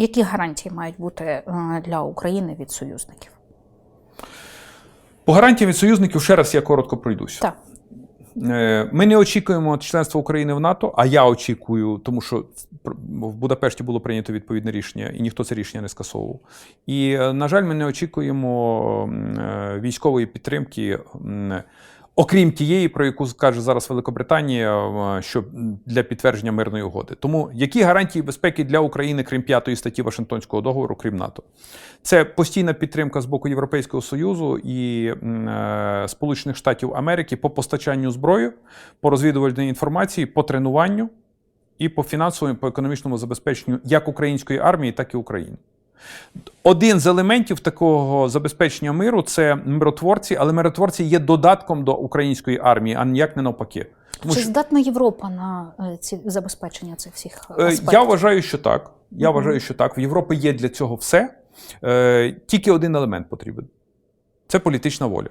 Які гарантії мають бути е, для України від союзників? По гарантіям від союзників ще раз я коротко пройдуся. Так. Е, Ми не очікуємо членства України в НАТО, а я очікую, тому що в Будапешті було прийнято відповідне рішення, і ніхто це рішення не скасовував. І, е, на жаль, ми не очікуємо військової підтримки. Окрім тієї, про яку каже зараз Великобританія, е, що для підтвердження мирної угоди. Тому які гарантії безпеки для України, крім п'ятої статті Вашингтонського договору, крім НАТО? Це постійна підтримка з боку Європейського Союзу і е, Сполучених Штатів Америки по постачанню зброї, по розвідувальній інформації, по тренуванню і по фінансовому, по економічному забезпеченню як української армії, так і України. Один з елементів такого забезпечення миру це миротворці, але миротворці є додатком до української армії, а ніяк не навпаки. Тому Чи що- здатна Європа на е, ці забезпечення цих всіх Е, аспектів? Я вважаю, що так. Я Мгм. вважаю, що так. В Європі є для цього все. Е, Тільки один елемент потрібен: це політична воля.